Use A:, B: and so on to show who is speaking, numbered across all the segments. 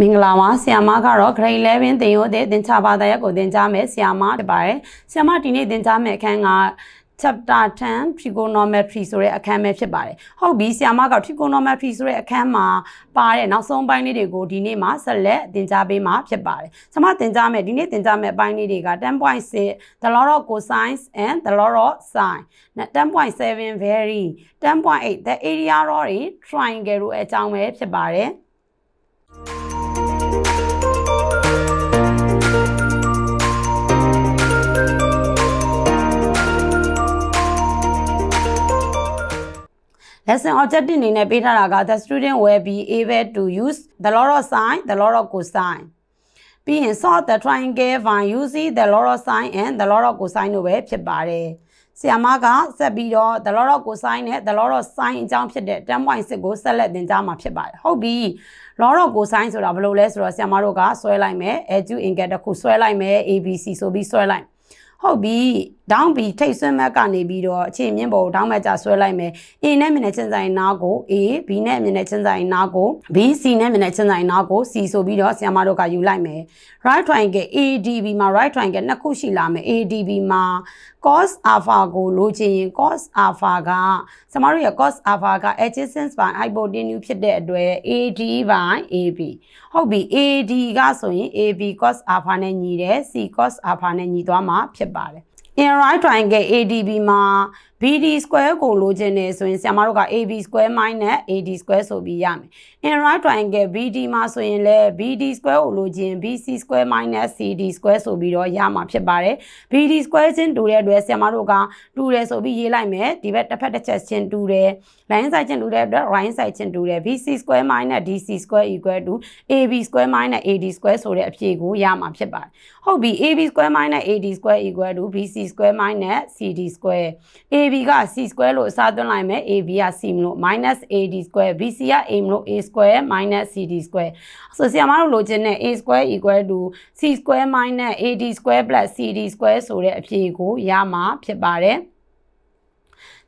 A: မင်္ဂလာပါဆီယာမကတော့ grade 11သင်ရိုးတဲ့သင်ချဘာသာရပ်ကိုသင်ကြားမယ်ဆီယာမဖြစ်ပါတယ်ဆီယာမဒီနေ့သင်ကြားမယ့်အခန်းက chapter 10 trigonometry ဆိုတဲ့အခန်းပဲဖြစ်ပါတယ်ဟုတ်ပြီဆီယာမက trigonometry ဆိုတဲ့အခန်းမှာပါတဲ့နောက်ဆုံးပိုင်းလေးတွေကိုဒီနေ့မှာဆက်လက်သင်ကြားပေးမှာဖြစ်ပါတယ်ဆီယာမသင်ကြားမယ်ဒီနေ့သင်ကြားမယ့်အပိုင်းလေးတွေက10.6 the law of cosines and the law of sine 10.7 vary 10.8 the area of a triangle တို့အကြောင်းပဲဖြစ်ပါတယ် lesson objective အနေနဲ့ပေးထားတာက the student will be able to use the law of sine the law of cosine ပြီးရင် solve the triangle by using the law of sine and the law of cosine တို့ပဲဖြစ်ပါတယ်ဆရာမကဆက်ပြီးတော့ the law of cosine နဲ့ the law of sine အကြောင်းဖြစ်တဲ့10.6ကိုဆက်လက်သင်ကြားမှာဖြစ်ပါတယ်ဟုတ်ပြီ law of cosine ဆိုတာဘယ်လိုလဲဆိုတော့ဆရာမတို့ကဆွဲလိုက်မယ် edu angle တစ်ခုဆွဲလိုက်မယ် abc ဆိုပြီးဆွဲလိုက်ဟုတ်ပြီ ဒေါင်းဘီထိတ်ဆွဲမက်ကနေပြီးတော့အခြေမြင့်ပေါ်ဒေါင်းမက်ကြဆွဲလိုက်မယ် A နဲ့မြင်တဲ့ချင်းဆိုင်နားကို A B နဲ့မြင်တဲ့ချင်းဆိုင်နားကို B C နဲ့မြင်တဲ့ချင်းဆိုင်နားကို C ဆိုပြီးတော့ဆရာမတို့ကယူလိုက်မယ် right triangle ADB မှာ right triangle နှစ်ခုရှိလာမယ် ADB မှာ cos alpha ကိုလိုချင်ရင် cos alpha ကဆရာမတို့ရဲ့ cos alpha က adjacent by hypotenuse ဖြစ်တဲ့အတွက် AD by AB ဟုတ်ပြီ AD ကဆိုရင် AB cos alpha နဲ့ညီတယ် C cos alpha နဲ့ညီသွားမှာဖြစ်ပါတယ် in right triangle ADB မှာ BD square ကိုလိုချင်တယ်ဆိုရင်ဆရာမတို့က AB square minus AD square ဆိုပြီးရမယ် in right triangle BD မှာဆိုရင်လည်း BD square ကိုလိုချင် BC square minus CD square ဆိုပြီးတော့ရမှာဖြစ်ပါတယ် BD square ချင်းတူတဲ့အတွက်ဆရာမတို့ကတူတယ်ဆိုပြီးရေးလိုက်မယ်ဒီဘက်တစ်ဖက်တစ်ချက်ချင်းတူတယ် line side ချင်းတူတဲ့အတွက် line side ချင်းတူတယ် BC square minus DC square equal to AB square minus AD square ဆိုတဲ့အဖြေကိုရမှာဖြစ်ပါတယ်ဟုတ်ပြီ AB square minus AD square equal to BC square minus CD square AB က C square လို့အစားသွင်းလိုက်မယ် AB က C မလို့ minus AD square BC က A မလို့ A square minus CD square ဆိုဆရာမတို့လိုချင်တဲ့ A square equal to C square minus AD square plus CD square ဆိုတဲ့အဖြေကိုရမှာဖြစ်ပါတယ်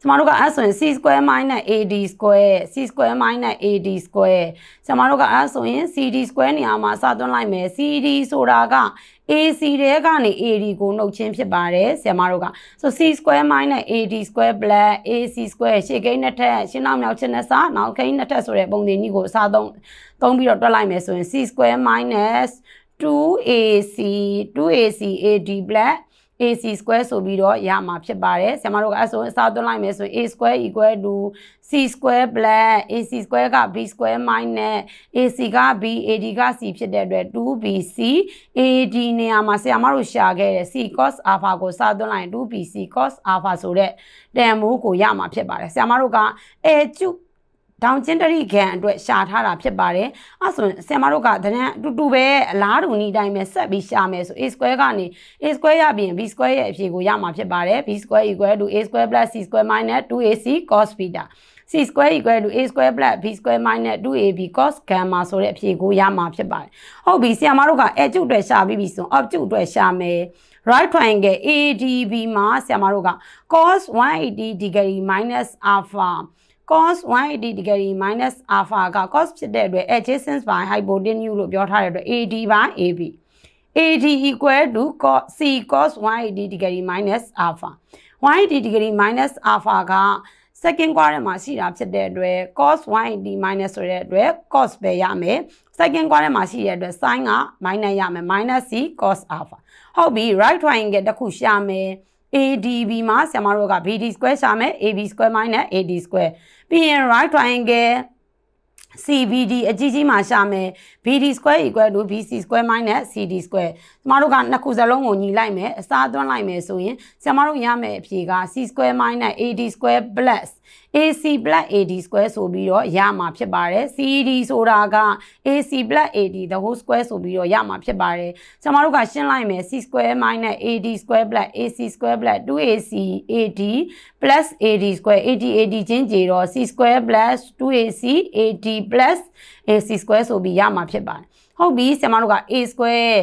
A: ကျမတို့ကအဲ့ဆိုရင် c square minus ad square c square minus ad square ကျမတို့ကအဲ့ဆိုရင် cd square နေရာမှာစသွင်းလိုက်မယ် cd ဆိုတာက AC တဲကနေ AD ကိုနှုတ်ချင်းဖြစ်ပါတယ်ဆရာမတို့က so c square minus ad square plus ac square ရှေ့ကိန်းနှစ်ထပ်ရှင်းနောက်မြောက်ချင်းနဲ့စနောက်ကိန်းနှစ်ထပ်ဆိုတဲ့ပုံစံကြီးကိုအစားသုံးသုံးပြီးတော့တွက်လိုက်မယ်ဆိုရင် c square minus 2ac 2ac ad plus AC square ဆိုပြီးတော့ရမှာဖြစ်ပါတယ်ဆရာမတို့ကအဲဆိုအစားသွင်းလိုက်မယ်ဆိုရင် A square equal to C square plus AC square က B square minus AC က B AD က C ဖြစ်တဲ့အတွက် 2BC AD နေရာမှာဆရာမတို့ရှာခဲ့တယ် C cos alpha ကိုစားသွင်းလိုက်ရင် 2BC cos alpha ဆိုတဲ့တန်မိုးကိုရမှာဖြစ်ပါတယ်ဆရာမတို့ကအဲကျု ဒေါင်ချင်းတရိခံအတွက်ရှာထားတာဖြစ်ပါတယ်။အဲဆိုရင်ဆင်မတို့ကတန်းအတူတူပဲအလားတူနီးတိုင်းပဲဆက်ပြီးရှာမယ်ဆို a square ကနေ a square ရပြီးရင် b square ရဲ့အဖြေကိုရမှာဖြစ်ပါတယ်။ b square equal to a square plus c square minus 2ac cos theta c square equal to a square plus b square minus 2ab cos gamma ဆိုတဲ့အဖြေကိုရမှာဖြစ်ပါတယ်။ဟုတ်ပြီဆရာမတို့က a ကျုပ်အတွက်ရှာပြီးပြီဆို object အတွက်ရှာမယ်။ right triangle ADB မှာဆရာမတို့က cos 180 degree minus alpha cos 180 degree minus alpha က cos ဖြစ်တဲ့အတွက် adjacent by hypotenuse လို့ပြောထားတဲ့အတွက် AD by AB AD equal to cos C cos 180 degree minus alpha 180 degree minus alpha က second quadrant မှာရှိတာဖြစ်တဲ့အတွက် cos 180 minus ဆိုတဲ့အတွက် cos ပဲရမယ် second quadrant မှာရှိတဲ့အတွက် sin က minus ရမယ် minus c cos alpha ဟုတ်ပြီ right triangle တစ်ခုရှာမယ် ADB မှာဆရာမတို့က BD square ရှာမယ် AB square minus AD square ပြီးရင် right triangle CBD အကြီးကြီးမှာရှာမယ် BD square equal to BC square minus CD square ကျမတို့ကနှစ်ခုစလုံးကိုညီလိုက်မယ်အစားသွင်းလိုက်မယ်ဆိုရင်ကျမတို့ရမယ်အဖြေက C square minus AD square plus AC plus AD square ဆိုပြီးတော့ရမှာဖြစ်ပါတယ် CD ဆိုတာက AC plus AD the whole square ဆိုပြီးတော့ရမှာဖြစ်ပါတယ်ကျမတို့ကရှင်းလိုက်မယ် C square minus AD square plus AC square plus 2AC AD plus AD square AD AD ချင်းကြေတော့ C square plus 2AC AD plus AC square ဆိုပြီးရမှာဖြစ်ပါတယ်ဟုတ်ပြီဆရာမတို့က A square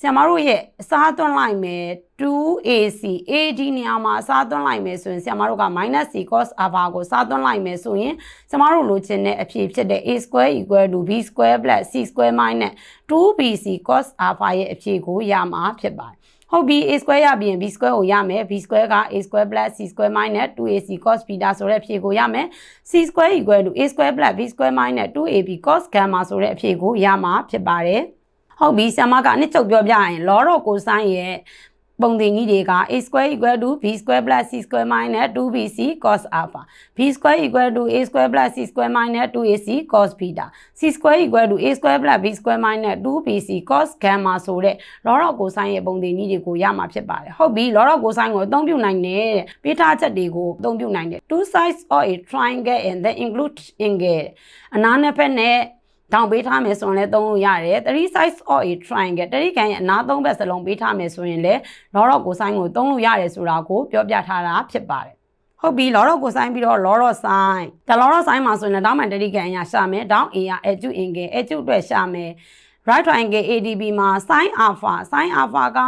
A: ဆဆရာမတို့ရဲ့အစားသွင်းလိုက်မယ် 2ac ad နေရာမှာအစားသွင်းလိုက်မယ်ဆိုရင်ဆရာမတို့က -c cos alpha ကိုစားသွင်းလိုက်မယ်ဆိုရင်ဆရာမတို့လိုချင်တဲ့အဖြေဖြစ်တဲ့ a square equal to b square plus c square minus 2bc cos alpha ရဲ့အဖြေကိုရမှာဖြစ်ပါတယ် ဟုတ်ပြီ a square ရပြီးရင် b square ကိုရမယ် b square က a square plus c square minus 2ac cos beta ဆိုတဲ့အဖြေကိုရမယ် c square equal to a square plus b square minus 2ab cos gamma ဆိုတဲ့အဖြေကိုရမှာဖြစ်ပါတယ်ဟုတ်ပြီဆရာမကအနှစ်ချုပ်ပြောပြရင် log of cosine ရဲ့ ပုံသင်ကြီးတွေက a square equal to b square plus c square minus 2bc cos alpha b square equal to a square plus c square minus 2ac cos beta c square equal to a square plus b square minus 2bc cos gamma ဆိုတဲ့လောတော့ကိုဆိုင်ရဲ့ပုံသင်ကြီးတွေကိုရမှာဖြစ်ပါတယ်ဟုတ်ပြီလောတော့ကိုဆိုင်ကိုအသုံးပြုနိုင်တဲ့ပေးထားချက်တွေကိုအသုံးပြုနိုင်တယ် two sides of a triangle and then include angle အနားနှစ်ဖက်နဲ့ တောင်ပေးထားမယ်ဆိုရင်လည်းသုံးလို့ရတယ်3 sides of a triangle တတိကန်ရဲ့အနားသုံးဘက်စလုံးပေးထားမယ်ဆိုရင်လည်းလောတော့ကိုဆိုင်ကိုသုံးလို့ရတယ်ဆိုတာကိုပြောပြထားတာဖြစ်ပါတယ်ဟုတ်ပြီလောတော့ကိုဆိုင်ပြီးတော့လောတော့ဆိုင်ဒါလောတော့ဆိုင်မှာဆိုရင်လည်းတောင်းမှန်တတိကန်အရာရှာမယ်တောင်း A ရ edge angle edge အတွက်ရှာမယ် right triangle ADB မှာ sin alpha sin alpha က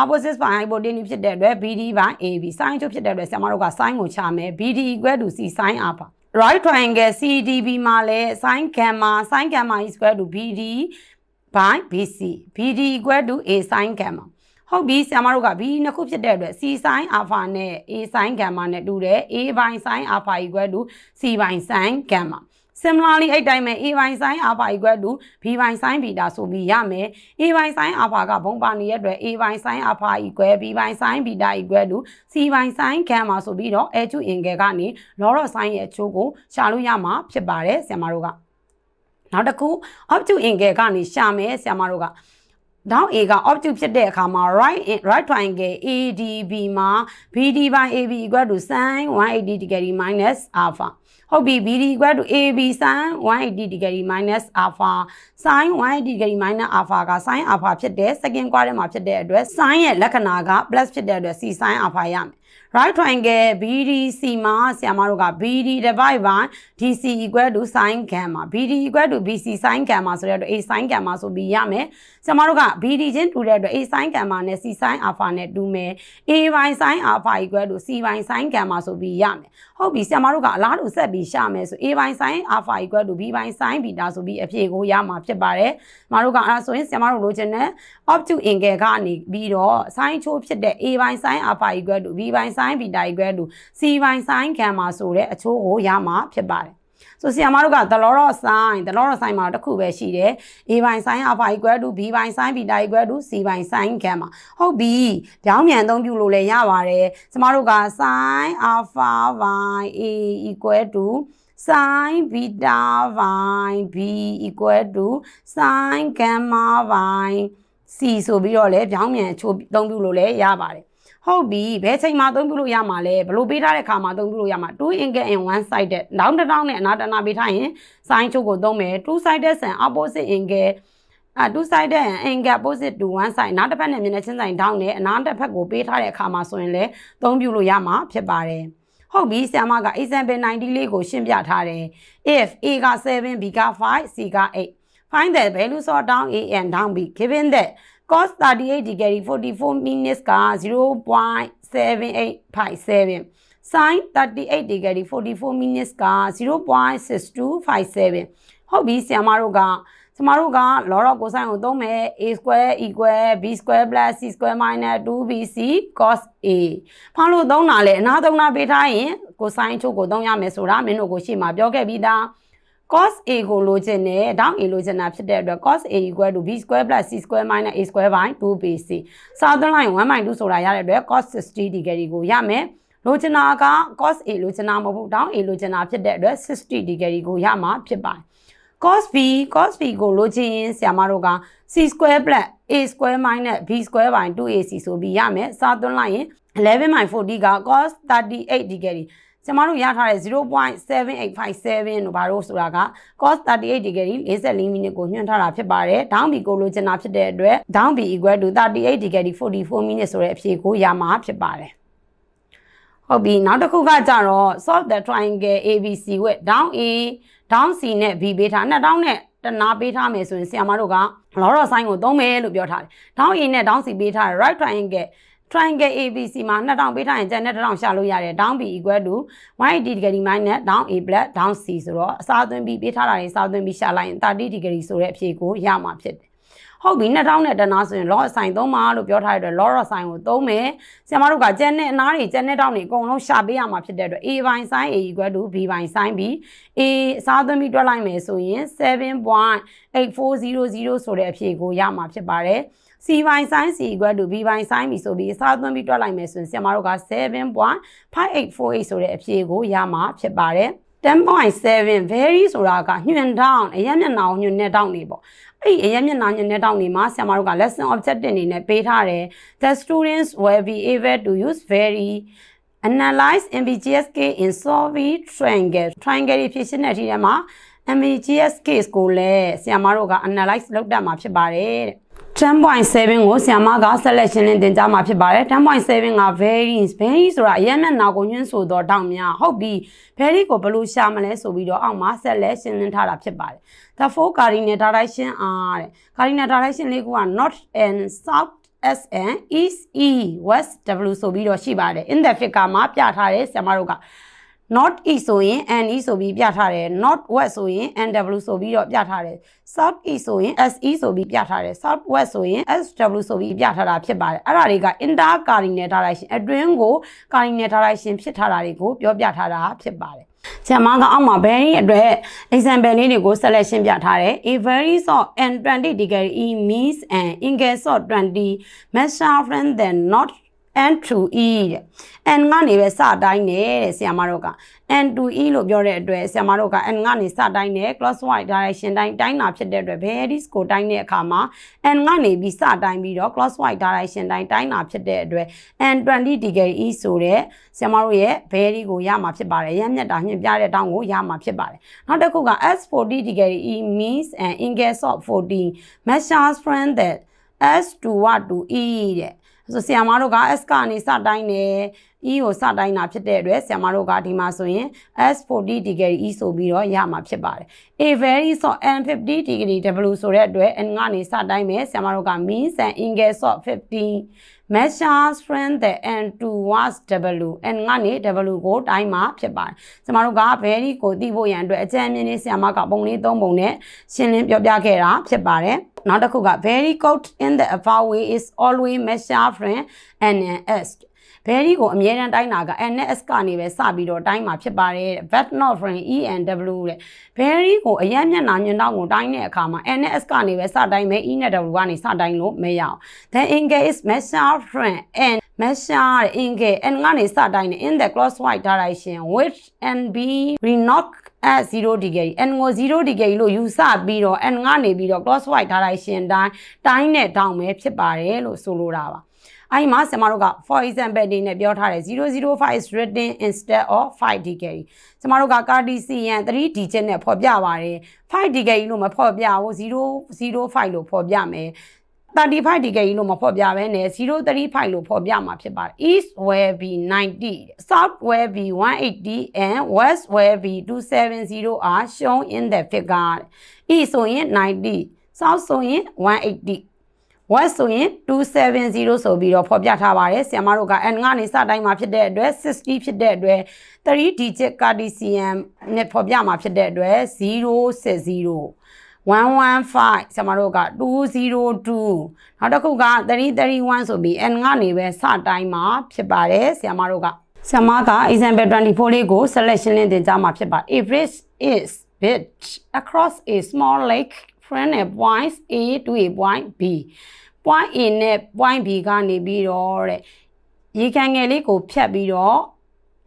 A: opposite by hypotenuse ဖြစ်တဲ့အတွက် BD by AB sin ချုပ်ဖြစ်တဲ့အတွက်ဆရာမတို့က sin ကိုချမယ် BD equal to C sin alpha right triangle CDB မှာလည်း sin gamma sin gamma is equal to BD by BC BD equal to A sin gamma ဟုတ်ပြီဆရာမတို့က B နှစ်ခုဖြစ်တဲ့အတွက် C sin alpha နဲ့ A sin gamma နဲ့တူတယ် A by sin alpha equal to C by sin gamma similarly အဲ့တိုင်းပဲ a by sin alpha equal to b by sin beta ဆိုပြီးရမယ် a by sin alpha ကဘုံပါနေတဲ့အတွက် a by sin alpha equal b by sin beta equal to c by sin gamma ဆိုပြီးတော့ a to angle ကနေ log of sin ရဲ့အချိုးကိုရှာလို့ရမှာဖြစ်ပါတယ်ဆရာမတို့ကနောက်တစ်ခု object angle ကနေရှာမယ်ဆရာမတို့က down A က object ဖြစ်တဲ့အခါမှာ right right triangle ADB မှာ BD by AB equal to sin 180 degree minus alpha ဟုတ်ပြီ BD equal to AB sin 180 degree minus alpha sin 180 degree minus alpha က sin alpha ဖြစ်တဲ့ second quadrant မှာဖြစ်တဲ့အတွက် sin ရဲ့လက္ခဏာက plus ဖြစ်တဲ့အတွက် c sin alpha ရမယ် right triangle BDC မှာဆရာမတို့က BD divide by DC equal to sin gamma BD equal to BC sin gamma ဆိုတဲ့အတွက် A sin gamma ဆိုပြီးရမယ်ဆရာမတို့က BD ချင်းတူတဲ့အတွက် A sin gamma နဲ့ C sin alpha နဲ့တူမယ် A by sin alpha equal to C by sin gamma ဆိုပြီးရမယ်ဟုတ်ပြီဆရာမတို့ကအလားတူဆက်ပြီးရှာမယ်ဆို A by sin alpha equal to B by sin beta ဆိုပြီးအဖြေကိုရမှာဖြစ်ပါတယ်။မတို့ကအဲဆိုရင်ဆရာမတို့လိုချင်တဲ့ obtuse angle ကနေပြီးတော့ sin ချိုးဖြစ်တဲ့ A by sin alpha equal to B by sin beta equal to C by sin gamma ဆိုတဲ့အချိုးကိုရမှာဖြစ်ပါတယ်။ဆိုဆီယမတို့က the law of sin the law of sin မှာတစ်ခုပဲရှိတယ် a by sin alpha equal to b by sin beta equal to c by sin gamma ဟုတ်ပြီပြောင်းပြန်အသုံးပြုလို့လည်းရပါတယ်ကျမတို့က sin alpha by a equal to sin beta by b equal to sin gamma by c ဆိုပြီးတော့လည်းပြောင်းပြန်ချိုးအသုံးပြုလို့လည်းရပါတယ် ဟုတ်ပြီဘယ်ချိန်မှာအသုံးပြုလို့ရမှာလဲဘလို့ပေးထားတဲ့ခါမှာအသုံးပြုလို့ရမှာ2 angle in one sided နောက်တစ်တောင်းနဲ့အနာတစ်နာပေးထားရင် sin ချုပ်ကိုသုံးမယ်2 sided and opposite angle အဲ two sided and angle opposite to one side နောက်တစ်ဖက်နဲ့မျက်နှာချင်းဆိုင်ထောင်းနဲ့အနာတစ်ဖက်ကိုပေးထားတဲ့အခါမှာဆိုရင်လည်းသုံးပြုလို့ရမှာဖြစ်ပါတယ်ဟုတ်ပြီဆရာမက example 90လေးကိုရှင်းပြထားတယ် if a က7 b က5 c က8 find the values of down a and down b given that cos 38 degree 44 minutes က0.7857 sin 38 degree 44 minutes က0.6257ဟုတ်ပြီဆရာမတို့ကကျမတို့ကလောတော့ cosine ကိုသုံးမယ် a square equal b square plus c square minus 2bc cos a ဖောင်းလို့သုံးတာလေအနာသုံးတာပေးထားရင် cosine ချုပ်ကိုသုံးရမယ်ဆိုတာမင်းတို့ကိုရှေ့မှာပြောခဲ့ပြီးသား cos a ကိုလိုချင်တယ် down a လိုချင်တာဖြစ်တဲ့အတွက် cos a equal to b square plus c square minus a square by 2bc စာသွင်းလိုက်1 by 2ဆိုတာရတဲ့အတွက် cos 60 degree ကိုရမယ်လိုချင်တာက cos a လိုချင်တာမဟုတ်ဘူး down a လိုချင်တာဖြစ်တဲ့အတွက်60 degree ကိုရမှာဖြစ်ပါတယ် cos b cos b ကိုလိုချင်ရင်ဆရာမတို့က c square plus a square minus b square by 2ac ဆိုပြီးရမယ်စာသွင်းလိုက်ရင်11 by 40က cos 38 degree ကျမတို့ရထားတဲ့0.7857လို့ဘာလို့ဆိုတာက cos 38 degree 44မိနစ်ကိုညွှန်းထားတာဖြစ်ပါတယ်။ down b ကိုလိုချင်တာဖြစ်တဲ့အတွက် down b equal to 38 degree 44မိနစ်ဆိုတဲ့အဖြေကိုရမှာဖြစ်ပါတယ်။ဟုတ်ပြီနောက်တစ်ခုကကြတော့ solve the triangle ABC with down A down C နဲ့ B ပေးထားနှစ်တောင်းနဲ့တနာပေးထားမယ်ဆိုရင်ဆရာမတို့က lot of sign ကိုသုံးမယ်လို့ပြောထားတယ်။ down A နဲ့ down C ပေးထားတယ် right triangle triangle ABC မှာ2000ပေးထားရင်ကျန်တဲ့1000ရှာလို့ရတယ် down B equal to 180 degree minus down A plus down C ဆိုတော့အစားသွင်းပြီးပေးထားတာတွေအစားသွင်းပြီးရှာလိုက်ရင်30 degree ဆိုတဲ့အဖြေကိုရမှာဖြစ်တယ် ဟုတ်ပြီ2000နဲ့တနာဆိုရင် law assign သုံးပါလို့ပြောထားတဲ့အတွက် law assign ကိုသုံးမယ်ဆရာမတို့ကကျန်တဲ့အနားတွေကျန်တဲ့တောင်းတွေအကုန်လုံးရှာပေးရမှာဖြစ်တဲ့အတွက် a ပိုင်း sin a equal to b ပိုင်း sin b a အစားသွင်းပြီးတွက်လိုက်မယ်ဆိုရင်7.8400ဆိုတဲ့အဖြေကိုရမှာဖြစ်ပါတယ် c ပိုင်း sin c equal to b ပိုင်း sin b ဆိုပြီးအစားသွင်းပြီးတွက်လိုက်မယ်ဆိုရင်ဆရာမတို့က7.5848ဆိုတဲ့အဖြေကိုရမှာဖြစ်ပါတယ် 10.7 very ဆိုတာကညွှန်တောင်းအရင်မျက်နှာကိုညွှန်နေတောင်းနေပေါ့အဲ့ဒီအရင်မျက်နှာညွှန်နေတောင်းနေမှာဆရာမတို့က lesson objective အနေနဲ့ပေးထားတယ် the students will be able to use very analyze MBGSK in solving triangle triangle ဖြည့်ရှင်းတဲ့အထိထဲမှာ MBGS case ကိုလည်းဆရာမတို့က analyze လုပ်တတ်မှာဖြစ်ပါတယ်တဲ့ 10.7ကိုဆီယမကဆက်လက်ရှင်းလင်းတင်ကြားမှာဖြစ်ပါတယ်10.7က variance variance ဆိုတာအရင်မျက်နှာကိုညွှန်းဆိုတော့တောင်းများဟုတ်ပြီ very ကိုဘယ်လိုရှာမလဲဆိုပြီးတော့အောက်မှာဆက်လက်ရှင်းလင်းထားတာဖြစ်ပါတယ် the four cardinal direction are တဲ့ cardinal direction လေးခုက north and south SN East E West W ဆိုပြီးတော့ရှိပါတယ် in the figure မှာပြထားတယ်ဆရာမတို့က north east ဆိုရင် NE ဆိုပြီးပြထားတယ် north west ဆိုရင် NW ဆိုပြီးတော့ပြထားတယ် south east ဆိုရင် SE ဆိုပြီးပြထားတယ် south west ဆိုရင် SW ဆိုပြီးပြထားတာဖြစ်ပါတယ်အဲ့ဒါတွေက inter cardinal direction အတွင်းကို cardinal direction ဖြစ်ထားတာတွေကိုပြောပြထားတာဖြစ်ပါတယ်ဆရာမကအောက်မှာ very အတွက် example လေးတွေကို selection ပြထားတယ် a very short and 20 degree means an angle short 20 measure from the north and to e တဲ့ n ကနေပဲစတိုင်းတယ်တဲ့ဆရာမတို့က n to e လို့ပြောတဲ့အတွက်ဆရာမတို့က n ကနေစတိုင်းတယ် clockwise direction တိုင်းတိုင်းတာဖြစ်တဲ့အတွက် varies ကိုတိုင်းတဲ့အခါမှာ n ကနေပြီးစတိုင်းပြီးတော့ clockwise direction တိုင်းတိုင်းတာဖြစ်တဲ့အတွက် n 20 degree e ဆိုတဲ့ဆရာမတို့ရဲ့ vary ကိုရမှာဖြစ်ပါတယ်ရမ်းမြတ်တာညွှန်ပြတဲ့တောင်းကိုရမှာဖြစ်ပါတယ်နောက်တစ်ခုက s 40 degree e means an angle of 40 measures from the s to what to e တဲ့ ဆိုဆီယမတို့က S ကနေစတိုင်းတယ် E ကိုစတိုင်းတာဖြစ်တဲ့အတွက်ဆီယမတို့ကဒီမှာဆိုရင် S40 degree E ဆိုပြီးတော့ရမှာဖြစ်ပါတယ် A very so N50 degree W ဆိုတဲ့အတွက် N ကနေစတိုင်းမယ်ဆီယမတို့က means and angle so 50 measures from the N towards W N ကနေ W ကိုတိုင်းမှာဖြစ်ပါတယ်ဆီယမတို့က very ကိုသိဖို့ရန်အတွက်အကြံဉာဏ်လေးဆီယမကပုံလေး၃ပုံနဲ့ရှင်းလင်းပြောပြခဲ့တာဖြစ်ပါတယ် နောက်တစ်ခုက very code in the above way is always measure from NS very ကိုအမြဲတမ်းတိုင်းတာက NS ကနေပဲစပြီးတော့တိုင်းမှာဖြစ်ပါတယ် but not from ENW တဲ့ very ကိုအရင်မျက်နှာညွှန်တော့ကိုတိုင်းတဲ့အခါမှာ NS ကနေပဲစတိုင်းမယ် E နဲ့ W ကနေစတိုင်းလို့မရအောင် then angle is measure from N measure angle N ကနေစတိုင်းနေ in the clockwise direction which and be renock at 0 degree n ကို0 degree လို့ယူဆပြီးတော့ n ကနေပြီးတော့ clockwise direction တိုင်းတိုင်းနဲ့တောင်းပဲဖြစ်ပါတယ်လို့ဆိုလိုတာပါအဲ့မှာဆရာမတို့က for example အနေနဲ့ပြောထားတယ်005 is written instead of 5 degree ဆရာမတို့က Cartesian 3 digit နဲ့ဖော်ပြပါတယ်5 degree လို့မဖော်ပြဘူး005လို့ဖော်ပြမယ် 35 degree လို့မဖော်ပြဘဲနဲ့035လို့ဖော်ပြမှာဖြစ်ပါတယ် east will be 90 south will be 180 and west will be 270 are shown in the figure east ဆိုရင်90 south ဆိုရင်180 west ဆိုရင်270ဆိုပြီးတော့ဖော်ပြထားပါတယ်ဆရာမတို့က n ကနေစတိုင်းမှာဖြစ်တဲ့အတွက်60ဖြစ်တဲ့အတွက်3 digit Cartesian နဲ့ဖော်ပြမှာဖြစ်တဲ့အတွက်060 115ဆရာမတို့က202နောက်တစ်ခုက331ဆိုပြီး n ကနေပဲစတိုင်းမှာဖြစ်ပါတယ်ဆရာမတို့ကဆရာမက example 24လေးကို selection လင်းတင်ကြားမှာဖြစ်ပါ if this is bit across a small lake from a point A to a point B point A နဲ့ point B ကနေပြီးတော့တဲ့ရေကန်ငယ်လေးကိုဖြတ်ပြီးတော့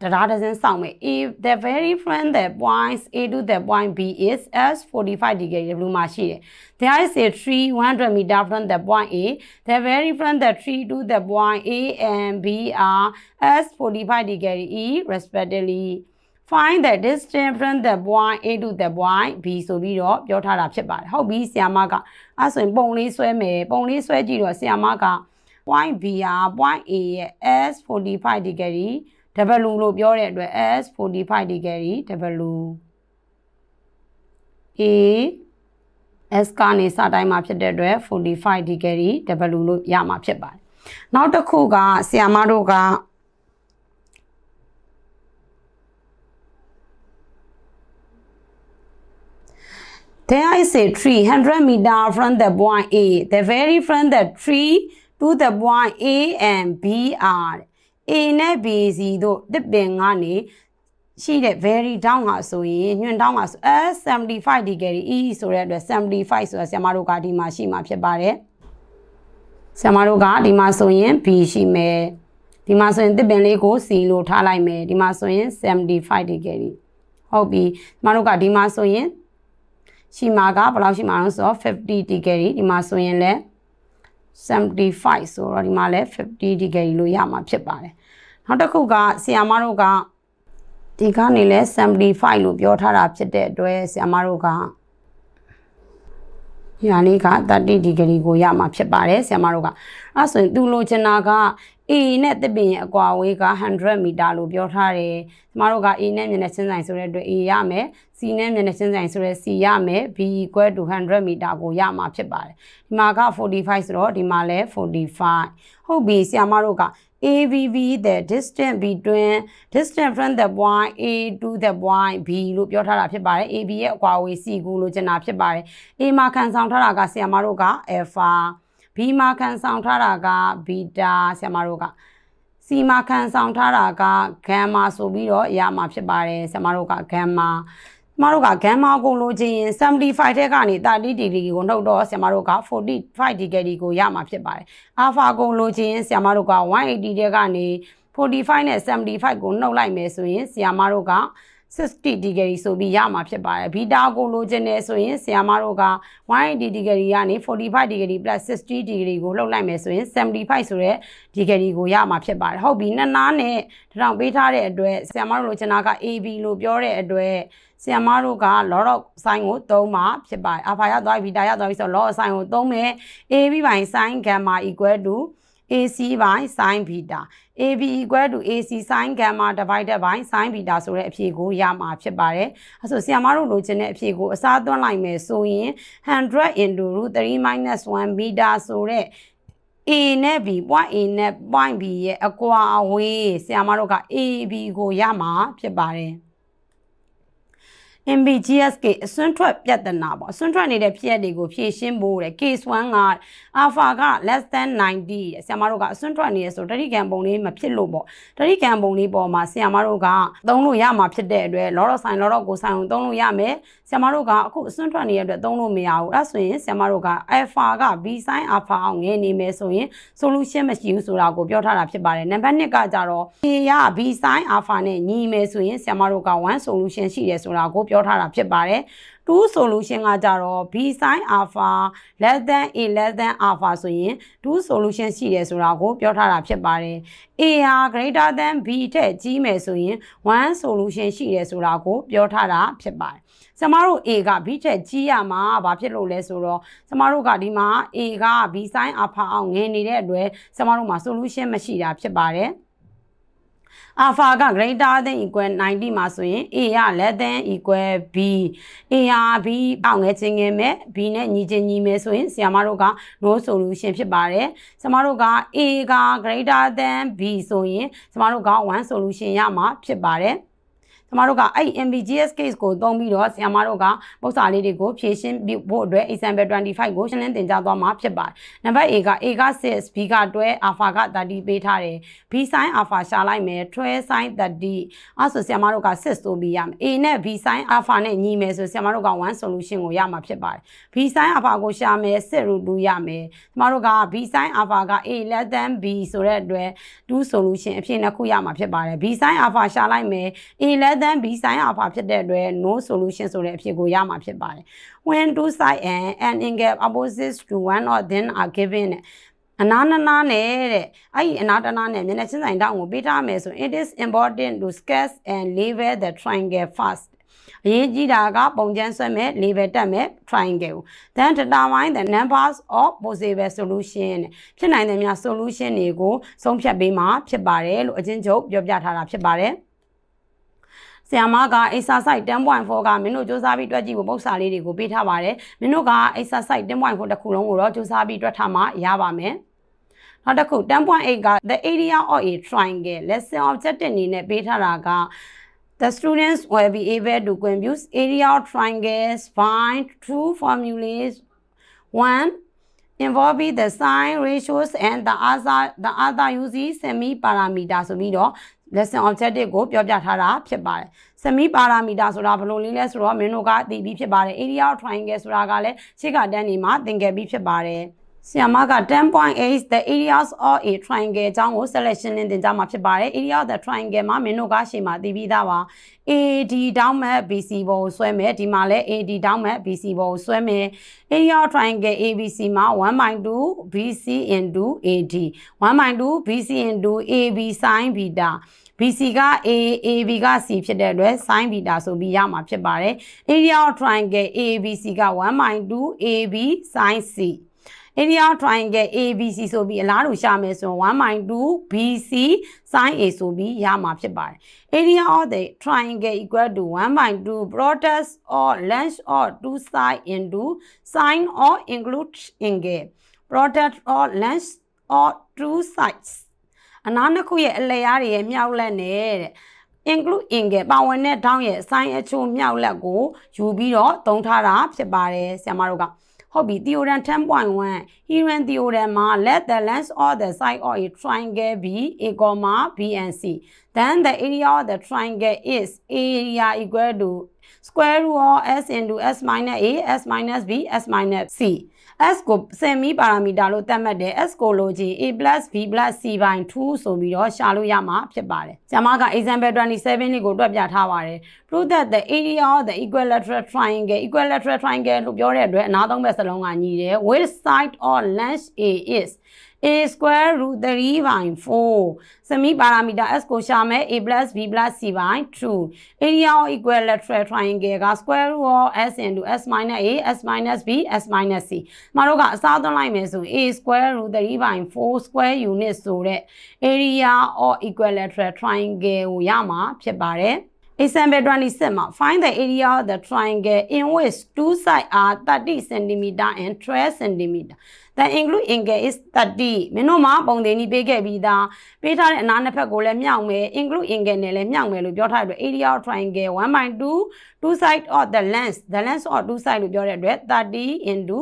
A: တရားတစ်စင်းစောင့်မယ် if the very from the points A to the point B is as 45 degree ဘယ်လိုမှရှိတယ် there is a tree 100 meter from the point A the very from the tree to the point A and B are as 45 degree E respectively find the distance from the point A to the point B ဆိုပြီးတော့ပြောထားတာဖြစ်ပါတယ်ဟုတ်ပြီဆီယာမကအဲဆိုရင်ပုံလေးဆွဲမယ်ပုံလေးဆွဲကြည့်တော့ဆီယာမက point B ဟာ point A ရဲ့ S 45 degree W လို့ပြောတဲ့အတွက် S 45 degree W A s ကနေစတိုင်းမှာဖြစ်တဲ့အတွက်45 degree w လို့ရမှာဖြစ်ပါတယ်နောက်တစ်ခုကဆီယာမတို့က There is a tree 100 meter from the point A. The very from the tree to the point A and B are A နဲ့ B စီတို့တစ်ပင်ကနေရှိတဲ့ very down ကဆိုရင်ညွန့် down ကဆို S 75 degree E ဆိုတဲ့အတွက်75ဆိုတာဆရာမတို့ကဒီမှာရှိမှာဖြစ်ပါတယ်ဆရာမတို့ကဒီမှာဆိုရင် B ရှိမယ်ဒီမှာဆိုရင်တစ်ပင်လေးကို C လို့ထားလိုက်မယ်ဒီမှာဆိုရင်75 degree ဟုတ်ပြီကျမတို့ကဒီမှာဆိုရင်ရှိမှာကဘယ်လောက်ရှိမှာလဲဆိုတော့50 degree ဒီမှာဆိုရင်လည်း 75ဆိုတော့ဒီမှာလည်း50 degree လို့ရမှာဖြစ်ပါတယ်နောက်တစ်ခုကဆီယာမတို့ကဒီကနေလဲ75လို့ပြောထားတာဖြစ်တဲ့အတွက်ဆီယာမတို့ကညာလေးက30 degree ကိုရမှာဖြစ်ပါတယ်ဆီယာမတို့ကအဲ့ဆိုရင်သူလိုချင်တာက A နဲ့တစ်ပင်ရဲ့အကွာအဝေးက100မီတာလို့ပြောထားတယ်ကျမတို့က A နဲ့မျက်နှာချင်းဆိုင်ဆိုတဲ့အတွက် A ရမယ် C နဲ့မျက်နှာချင်းဆိုင်ဆိုတဲ့ C ရမယ် B equal to 100မီတာကိုရမှာဖြစ်ပါတယ်ဒီမှာက45ဆိုတော့ဒီမှာလည်း45ဟုတ်ပြီဆရာမတို့က ABV the distance between distance from the point A to the point B လို့ပြောထားတာဖြစ်ပါတယ် AB ရဲ့အကွာအဝေး C ကိုလိုချင်တာဖြစ်ပါတယ် A မှာခံဆောင်ထားတာကဆရာမတို့က alpha B မှာခံဆောင်ထားတာက beta ဆရာမတို့က C မှာခံဆောင်ထားတာက gamma ဆိုပြီးတော့ရမှာဖြစ်ပါတယ်ဆရာမတို့က gamma ကျမတို့က gamma ကိုလိုချင်ရင်75တဲ့ကနေ30 degree ကိုနှုတ်တော့ဆရာမတို့က45 degree ကိုရမှာဖြစ်ပါတယ် alpha ကိုလိုချင်ရင်ဆရာမတို့က180တဲ့ကနေ45နဲ့75ကိုနှုတ်လိုက်မယ်ဆိုရင်ဆရာမတို့က 60 degree ဆိုပြီးရမှာဖြစ်ပါတယ်ဘီတာကိုလိုချင်တယ်ဆိုရင်ဆရာမတို့က180 degree ကနေ45 degree plus 60 degree ကိုလှုပ်လိုက်မယ်ဆိုရင်75ဆိုတဲ့ degree ကိုရမှာဖြစ်ပါတယ်ဟုတ်ပြီနှစ်နားနဲ့တောင်ပေးထားတဲ့အတွက်ဆရာမတို့လိုချင်တာက AB လို့ပြောတဲ့အတွက်ဆရာမတို့က lot of sin ကိုသုံးမှာဖြစ်ပါတယ် alpha ရသွားပြီ beta ရသွားပြီဆိုတော့ lot of sin ကိုသုံးမယ် AB ဘိုင် sin gamma equal to AC by sin beta AB equal to AC sin gamma divided by sin beta ဆိုတဲ့အဖြေကိုရမှာဖြစ်ပါတယ်။အဲဆိုဆရာမတို့လိုချင်တဲ့အဖြေကိုအစားသွင်းလိုက်မယ်ဆိုရင်100 into √3 1 meter ဆိုတဲ့ A နဲ့ B point A နဲ့ point B ရဲ့အကွာအဝေးဆရာမတို့က AB ကိုရမှာဖြစ်ပါတယ်။ MBGSK အစွန်းထွက်ပြဿနာပေါ့အစွန်းထွက်နေတဲ့ဖြစ်ရပ်တွေကိုဖြေရှင်းဖို့တဲ့ case 1က alpha က less than 90တဲ့ဆရာမတို့ကအစွန်းထွက်နေရဆိုတတိကံပုံလေးမဖြစ်လို့ပေါ့တတိကံပုံလေးပေါ်မှာဆရာမတို့ကသုံးလို့ရမှာဖြစ်တဲ့အတွက်လောတော့ဆိုင်လောတော့ကိုဆိုင်အောင်သုံးလို့ရမယ်ဆရာမတို့ကအခုအစွန်းထွက်နေတဲ့အတွက်သုံးလို့မရဘူးအဲ့ဆိုရင်ဆရာမတို့က alpha က b sin alpha အောင်ငဲနေမယ်ဆိုရင် solution မရှိဘူးဆိုတာကိုပြောထားတာဖြစ်ပါတယ်နံပါတ်1ကကြတော့ a က b sin alpha နဲ့ညီမယ်ဆိုရင်ဆရာမတို့က1 solution ရှိတယ်ဆိုတာကိုပြောထားတာဖြစ်ပါတယ်2 solution ကကြတော့ b sin alpha less than a less than alpha ဆိုရင်2 solution ရှိတယ်ဆိုတာကိုပြောထားတာဖြစ်ပါတယ် a ဟာ greater than b ထက်ကြီးမယ်ဆိုရင်1 solution ရှိတယ်ဆိုတာကိုပြောထားတာဖြစ်ပါတယ်ကျမတို့ A က B ထက်ကြီးရမှာဘာဖြစ်လို့လဲဆိုတော့ကျမတို့ကဒီမှာ A က B sin alpha အောင်ငယ်နေတဲ့အတွက်ကျမတို့မှာ solution မရှိတာဖြစ်ပါတယ်။ alpha က greater than equal 90မှာဆိုရင် a က less than equal b a ဟာ b ပေါငယ်ချင်းငယ်မဲ့ b နဲ့ညီချင်းညီမယ်ဆိုရင်ဆရာမတို့က no solution ဖြစ်ပါတယ်ဆရာမတို့က a က greater than b ဆိုရင်ဆရာမတို့က1 solution ရမှာဖြစ်ပါတယ် ကျမတို့ကအဲ့ MBGS case ကိုသုံးပြီးတော့ဆရာမတို့ကပု္ပ္ပစာလေးတွေကိုဖြည့်ရှင်းဖို့အတွက် example 25ကိုရှင်းလင်းသင်ကြားသွားမှာဖြစ်ပါတယ်။နံပါတ် A က A က6 B က12 alpha က30ပေးထားတယ်။ B sin alpha ရှာလိုက်မယ်12 sin 30အဲ့ဆိုဆရာမတို့က6ဆိုပြီးရမယ်။ A နဲ့ B sin alpha နဲ့ညီမယ်ဆိုဆရာမတို့က1 solution ကိုရမှာဖြစ်ပါတယ်။ B sin alpha ကိုရှာမယ်6 root 2ရမယ်။ကျမတို့က B sin alpha က A less than B ဆိုတဲ့အတွက်2 solution အဖြစ်နှစ်ခုရမှာဖြစ်ပါတယ်။ B sin alpha ရှာလိုက်မယ် A less than b sin alpha ဖြစ်တဲ့အတွက် no solution ဆိုတဲ့အဖြစ်ကိုရမှာဖြစ်ပါတယ် when two side and an angle opposites to one or then are given အနာနနာနဲ့တဲ့အဲ့ဒီအနာတနာနဲ့မျက်နှာချင်းဆိုင်တောင်းကိုပေးထားမယ်ဆို it is important to sketch and label the triangle first အရေးကြီးတာကပုံကျန်းဆွဲမဲ့ label တက်မဲ့ triangle ကို then determine the numbers of possible solution ဖြစ်နိုင်တဲ့များ solution တွေကိုဆုံးဖြတ်ပေးမှာဖြစ်ပါတယ်လို့အချင်းချုပ်ပြောပြထားတာဖြစ်ပါတယ် ဆဆီယမက exercise 10.4ကမင်းတို့စူးစမ်းပြီးတွက်ကြည့်ဖို့ပုံစံလေးတွေကိုပေးထားပါတယ်မင်းတို့က exercise 10.4တစ်ခုလုံးကိုတော့စူးစမ်းပြီးတွက်ထားမှရပါမယ်နောက်တစ်ခု10.8က the area of a triangle lesson objective အနေနဲ့ပေးထားတာက The students will be able to compute area of triangles, find true formulas. One, involving the sign ratios and the other the other using semi parameter ဆိုပြီးတော့ lesson objective ကိုပြောပြထားတာဖြစ်ပါတယ် semi parameter ဆိုတာဘယ်လိုလေးလဲဆိုတော့မင်းတို့ကသိပြီးဖြစ်ပါတယ် area of triangle ဆိုတာကလည်းရှေ့ကတန်းနေမှာသင်ခဲ့ပြီးဖြစ်ပါတယ် ဆီယမက10.8 the areas of a triangle အကြောင်းကို selection နဲ့သင်ကြားမှာဖြစ်ပါတယ် area of the triangle မှာမင်းတို့ကရှေ့မှာသိပြီးသားပါ AD တောင်းမဲ့ BC ဘောကိုဆွဲမယ်ဒီမှာလည်း AD တောင်းမဲ့ BC ဘောကိုဆွဲမယ် area of triangle ABC မှာ1/2 BC into AD 1/2 BC into AB sin beta BC က A AB က C ဖြစ်တဲ့အတွက် sin beta ဆိုပြီးရမှာဖြစ်ပါတယ် area of triangle ABC က1/2 AB sin C area of triangle ABC ဆိုပြီးအလားတူရှာမယ်ဆိုရင်1/2 BC sin A ဆိုပြီးရမှာဖြစ်ပါတယ် area of the triangle equal to 1/2 product or length of two side into sine or include angle product or length of two sides အနားနှစ်ခုရဲ့အလယ်ရားတွေရဲ့မြောက်လက်နဲ့တဲ့ include angle ပါဝင်တဲ့ထောင်းရဲ့ sin အချိုးမြောက်လက်ကိုယူပြီးတော့သုံးထားတာဖြစ်ပါတယ်ဆရာမတို့က Hobby theorem 10.1. in theorem ma let the length of the side of a triangle be A, comma, B and C. Then the area of the triangle is area equal to square root of S into S minus A, S minus B, S minus C. s ကို semi parameter လို့သတ်မှတ်တယ် s ကိုလိုချင် a b c ဘိုင်2ဆိုပြီးတော့ရှာလို့ရမှာဖြစ်ပါတယ်။ကျမက example 27လေးကိုတွက်ပြထားပါတယ်။ prove that the area of the equilateral triangle equilateral triangle လို့ပြောတဲ့အတွက်အနားသုံးဘက်စလုံးကညီတယ်။ which side or length a is a square root 3 by 4 semi parameter s ကိုရှာမယ် a plus b plus c by 2 area of equilateral triangle က square root of s into s minus a s minus b s minus c မတို့ကအစားသွင်းလိုက်မယ်ဆို a square root 3 by 4 square unit ဆိုတဲ့ area of equilateral triangle ကိုရမှာဖြစ်ပါတယ် Example 26မှာ find the area of the triangle in which two sides are 30 cm and 12 cm. The include angle is 30. မင်းတို့မှာပုံသေးနီးပေးခဲ့ပြီးသားပေးထားတဲ့အနားနှစ်ဖက်ကိုလည်းမြောက်မယ် include angle နဲ့လည်းမြောက်မယ်လို့ပြောထားတဲ့အတွက် area of triangle 1/2 two side of the length the length of two side လို့ပြောတဲ့အတွက်30 into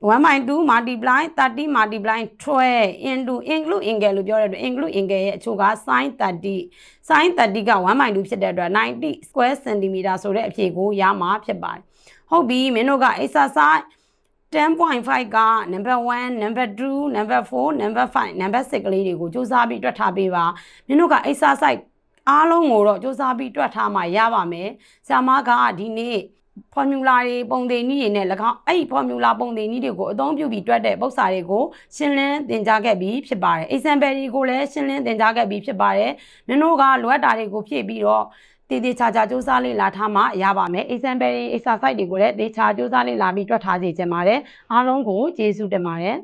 A: 1 by 2 multiply 30 multiply 12 into include angle လို့ပြောတဲ့အတွက် include angle ရဲ့အချို့က sin 30 sin 30က1 by 2ဖြစ်တဲ့အတွက်90 square centimeter ဆိုတဲ့အဖြေကိုရမှာဖြစ်ပါတယ်ဟုတ်ပြီမင်းတို့က exercise 10.5က number 1 number 2 number 4 number 5 number 6ကလေးတွေကိုစူးစမ်းပြီးတွက်ထားပေးပါမင်းတို့က exercise အားလုံးကိုတော့စူးစမ်းပြီးတွက်ထားမှရပါမယ်ဆရာမကဒီနေ့ formula တွေပုံသေးနည်းတွေနဲ့၎င်းအဲ့ဒီ formula ပုံသေးနည်းတွေကိုအသုံးပြုပြီးတွက်တဲ့ပု္ပ္ပစာတွေကိုရှင်းလင်းသင်ကြားခဲ့ပြီးဖြစ်ပါတယ် example တွေကိုလည်းရှင်းလင်းသင်ကြားခဲ့ပြီးဖြစ်ပါတယ်မင်းတို့ကလိုအပ်တာတွေကိုဖြည့်ပြီးတော့ တည်တည်ချာချာစူးစမ်းလေ့လာထားမှရပါမယ် example တွေ exercise တွေကိုလည်းတေချာစူးစမ်းလေ့လာပြီးတွက်ထားစီခြင်းပါတယ်အားလုံးကိုကျေးဇူးတင်ပါတယ်